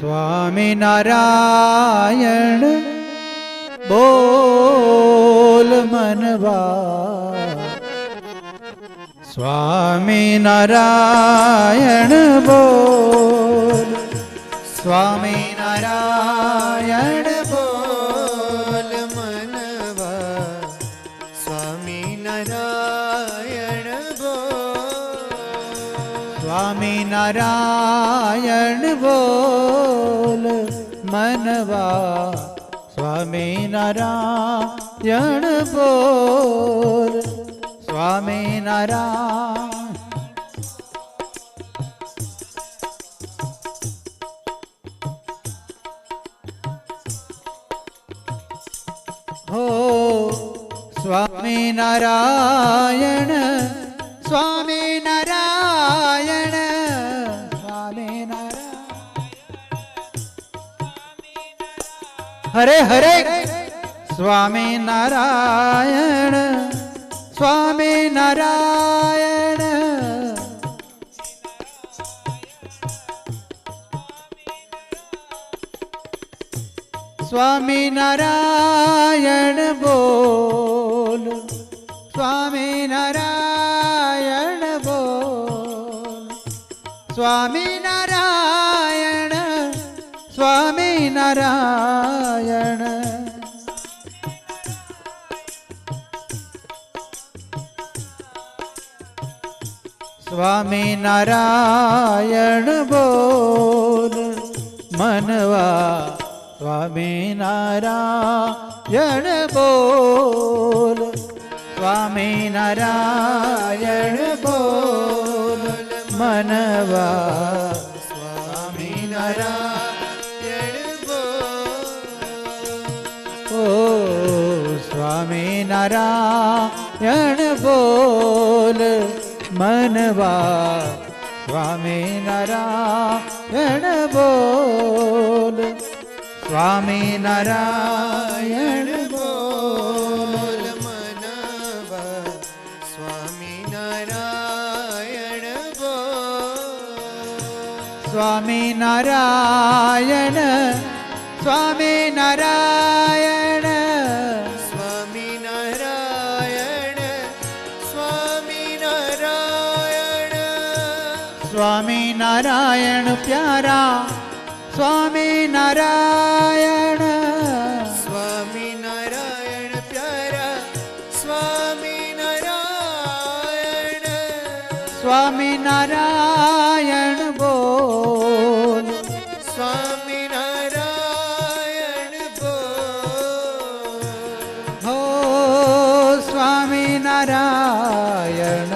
સ્વામી નારાયણ બોલ મનવા. સ્વામી નારાયણ બોલ. સ્વામી स्वामी नारायण बोल मनवा स्वामी नारायण बोल स्वामी नारायण हो स्वामी नारायण स्वामी नारायण હરે હરે. સ્વામી નારાયણ સ્વામી નારાયણ. સ્વામી નારાયણ બોલ સ્વામી નારાયણ બોલ સ્વામી નારાયણ સ્વામી નારાયણ બોલ મનવા સ્વામી નારાયણ બોલ સ્વામી નારાયણ બોલ મનવા સ્વામી નારાયણ નારાયણ બોલ મનવા સ્વામી નારાયણ બોલ સ્વામી નારાયણ બોલ મનવા સ્વામી નારાયણ બોલ સ્વામી નારાયણ સ્વામી નારાયણ નારાયણ પ્યારા સ્વામી નારાયણ સ્વામી નારાયણ પ્યારા સ્વામી નારાયણ સ્વામી નારાયણ બોલ સ્વામી નારાયણ બોલ હો સ્વામી નારાયણ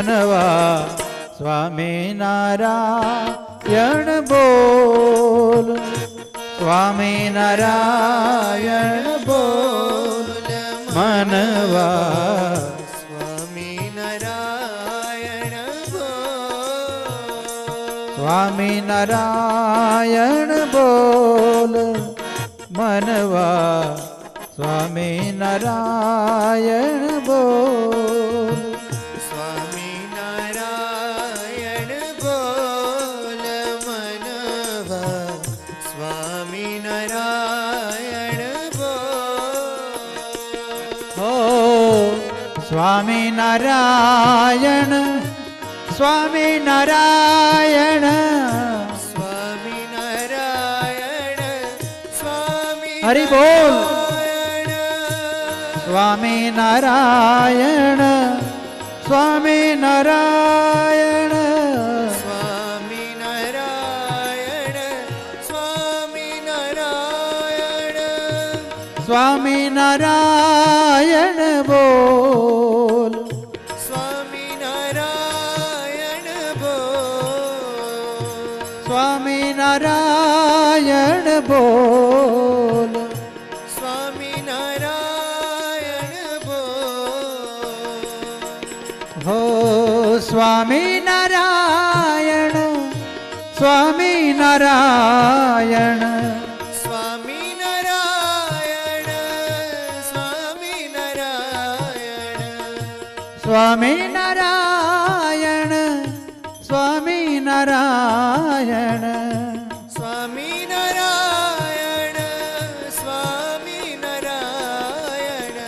માનવા સ્વામી નારાયણ બોલ. સ્વામી નારાયણ બોલ. માનવા સ્વામી નારાયણ સ્વામી નારાયણ બોલ. મનવા સ્વામી નારાયણ બોલ. સ્વામી નારાયણ સ્વામી નારાયણ. સ્વામી નારાયણ સ્વામી હરિ બોલ. સ્વામી નારાયણ સ્વામી નારાયણ. સ્વામી નારાયણ સ્વામી નારાયણ. સ્વામી નારાયણ બોલ. નારાયણ સ્વામી નારાયણ સ્વામી નારાયણ સ્વામી નારાયણ સ્વામી નારાયણ સ્વામી નારાયણ સ્વામી નારાયણ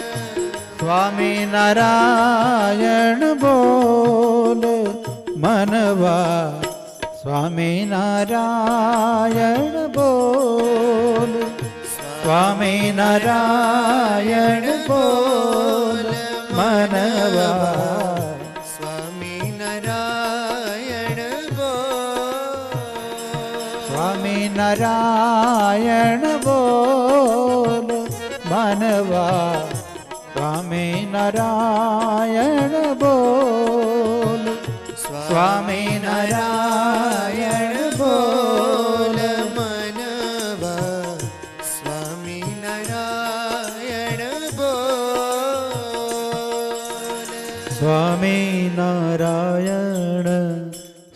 સ્વામી નારાયણ બોલ મનવા સ્વામિનારાયણ બોલ. સ્વામિનારાયણ બોલ. મનવા. સ્વામિનારાયણ બોલ. સ્વામિનારાયણ બોલ. મનવા. સ્વામિનારાયણ બોલ. સ્વામિનારાયણ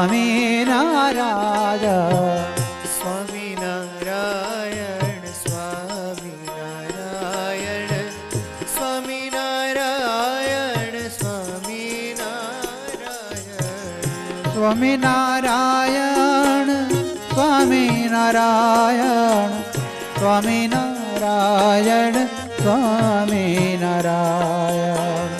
સ્વામિનારાયણ સ્વામિનારાયણ સ્વામિનારાયણ સ્વામિનારાયણ સ્વામિનારાયણ સ્વામિનારાયણ સ્વામિનારાયણ સ્વામિનારાયણ સ્વામિનારાયણ સ્વામિનારાયણ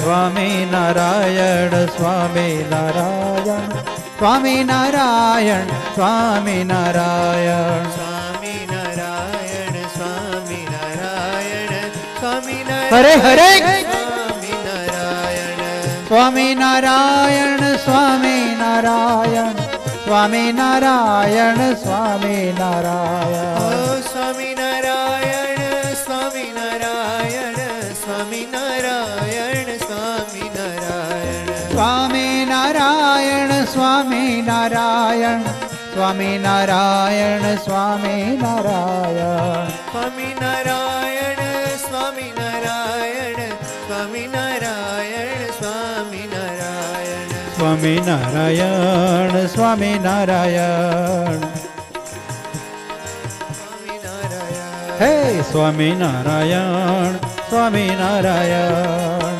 સ્વામી નારાયણ સ્વામી નારાયણ સ્વામી નારાયણ સ્વામી નારાયણ. સ્વામી નારાયણ સ્વામી નારાયણ સ્વામી હરે હરે! સ્વામી નારાયણ. સ્વામી નારાયણ સ્વામી નારાયણ સ્વામી નારાયણ સ્વામી નારાયણ. સ્વામિનારાયણ સ્વામિનારાયણ સ્વામી નારાયણ સ્વામી નારાયણ. સ્વામી નારાયણ સ્વામી નારાયણ સ્વામી નારાયણ હે સ્વામિનારાયણ સ્વામિનારાયણ સ્વામિનારાયણ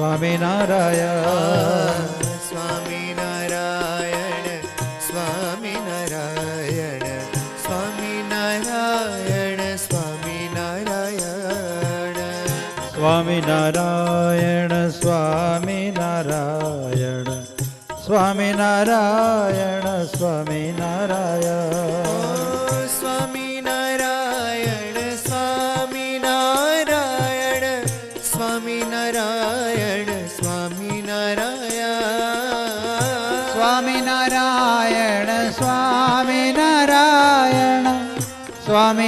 સ્વામિનારાયણ સ્વામિનારાયણ સ્વામિનારાયણ સ્વામિનારાયણ સ્વામિનારાયણ સ્વામિનારાયણ સ્વામિનારાયણ સ્વામિનારાયણ સ્વામિનારાયણ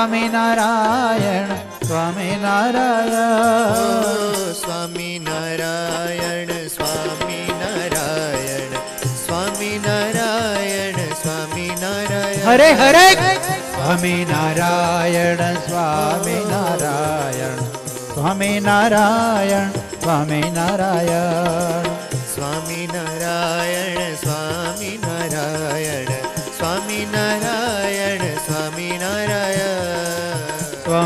સ્વામી નારાયણ સ્વામી નારાયણ. સ્વામી નારાયણ સ્વામી નારાયણ સ્વામી નારાયણ સ્વામી નારાયણ. હરે હરે! સ્વામી નારાયણ સ્વામી નારાયણ. સ્વામી નારાયણ સ્વામી નારાયણ. સ્વામી નારાયણ સ્વામી નારાયણ સ્વામી નારાયણ.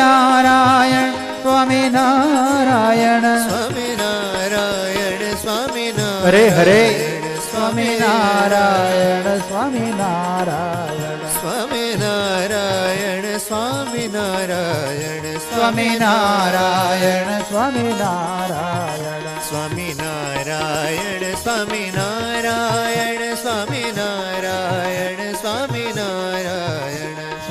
સ્વામિનારાયણ સ્વામી નારાયણ સ્વામી હરે હરે. સ્વામિનારાયણ. સ્વામિનારાયણ સ્વામિનારાયણ સ્વામિનારાયણ સ્વામિનારાયણ. સ્વામિનારાયણ. સ્વામિનારાયણ સ્વામિનારાયણ.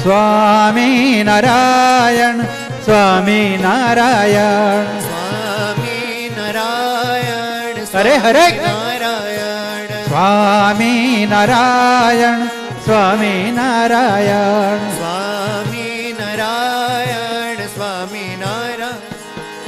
स्वामी नारायण स्वामी नारायण। स्वामी नारायण हरे हरे। नारायण। स्वामी नारायण स्वामी नारायण। स्वामी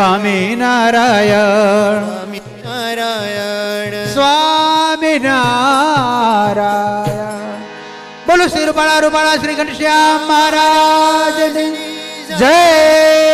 સ્વામી નારાયણ. નારાયણ. સ્વામી નારાયણ. બોલો શ્રી રૂપાળા રૂપાળા શ્રી ઘનશ્યામ મહારાજ જય